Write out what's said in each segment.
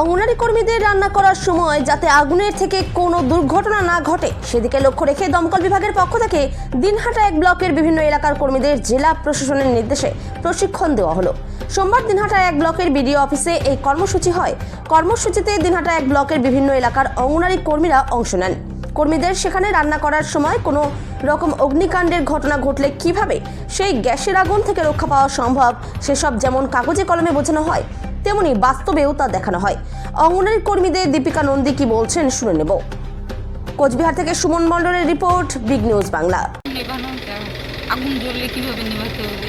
অঙ্গনারী কর্মীদের রান্না করার সময় যাতে আগুনের থেকে কোনো দুর্ঘটনা না ঘটে, সেদিকে লক্ষ্য রেখে দমকল বিভাগের পক্ষ থেকে দিনহাটা এক ব্লকের বিভিন্ন এলাকার কর্মীদের জেলা প্রশাসনের নির্দেশে প্রশিক্ষণ দেওয়া হলো। সোমবার দিনহাটা এক ব্লকের বিডিও অফিসে এই কর্মসূচি হয়। কর্মসূচিতে দিনহাটা এক ব্লকের বিভিন্ন এলাকার অঙ্গনারী কর্মীরা অংশ নেন। কর্মীদের সেখানে রান্না করার সময় কোনো রকম অগ্নিকাণ্ডের ঘটনা ঘটলে কীভাবে সেই গ্যাসের আগুন থেকে রক্ষা পাওয়া সম্ভব, সেসব যেমন কাগজে কলমে বোঝানো হয় তেমনি বাস্তবেও তা দেখানো হয়। অঙ্গনারী কর্মীদের দীপিকা নন্দী কি বলছেন শুনে নেব। কোচবিহার থেকে সুমন মণ্ডলের রিপোর্ট, বিগ নিউজ বাংলা। আগুন জ্বললে কীভাবে নেভাতে হবে?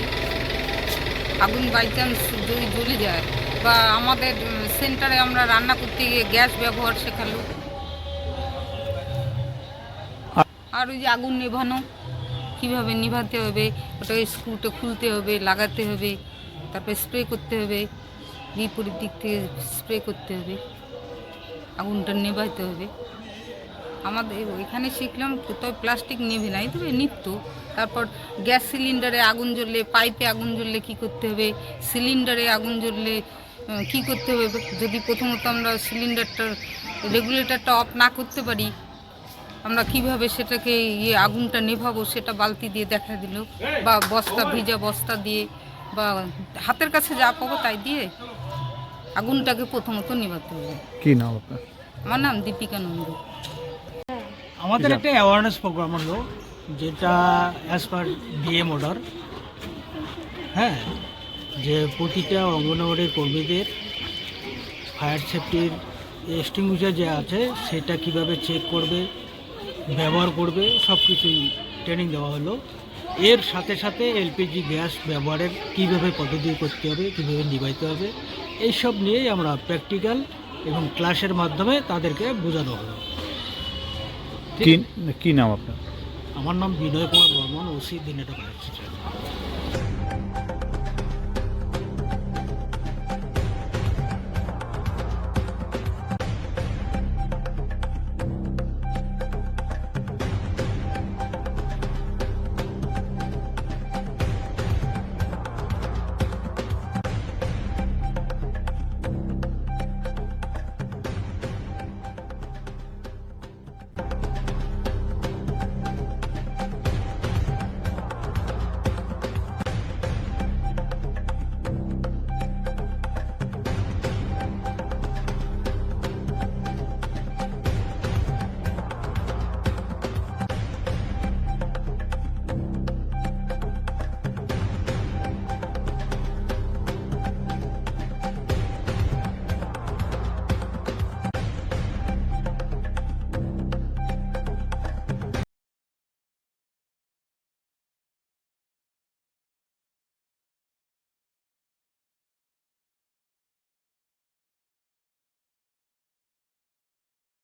আগুন বাই চান্স যদি জ্বলে যায়, বা আমাদের সেন্টারে আমরা রান্না করতে গিয়ে গ্যাস ব্যবহার শেখালো। আর ওই যে আগুন নেভানো, কীভাবে নিভাতে হবে? ওটা স্ক্রুটা খুলতে হবে, লাগাতে হবে, তারপরে স্প্রে করতে হবে। বিপরীত দিক থেকে স্প্রে করতে হবে আগুনটা নেভাতে হবে। আমাদের এখানে শিখলাম কোথাও প্লাস্টিক নেবে না এই তবে নিত্য। তারপর গ্যাস সিলিন্ডারে আগুন জ্বললে পাইপে আগুন জ্বললে কি করতে হবে? সিলিন্ডারে আগুন জ্বললে কি করতে হবে? যদি প্রথমত আমরা সিলিন্ডারটার রেগুলেটরটা অফ না করতে পারি আমরা কীভাবে সেটাকে ইয়ে আগুনটা নেভাবো সেটা বালতি দিয়ে দেখা দিল বা বস্তা ভিজা বস্তা দিয়ে। বা হাতের কাছে যা পাবো তাই দিয়ে আগুনটাকে প্রথমত নেভাতে হবে। কি নাম আপনার? আমার নাম দীপিকা নন্দী। আমাদের একটা অ্যাওয়ারনেস প্রোগ্রাম হলো যেটা অ্যাজ পার ডিএম অর্ডার হ্যাঁ যে প্রতিটা অঙ্গনওয়াড়ি কর্মীদের ফায়ার সেফটির এক্সটিংগুইশার যে আছে সেটা কীভাবে চেক করবে ব্যবহার করবে সব কিছুই ট্রেনিং দেওয়া হলো। এর সাথে সাথে এলপিজি গ্যাস ব্যবহারের কীভাবে পদ্ধতি করতে হবে কীভাবে নিভাইতে হবে এইসব নিয়েই আমরা প্র্যাকটিক্যাল এবং ক্লাসের মাধ্যমে তাদেরকে বোঝানো হবে। কি নাম আপনার? আমার নাম বিনয় কুমার বর্মন ওসি দিনেটা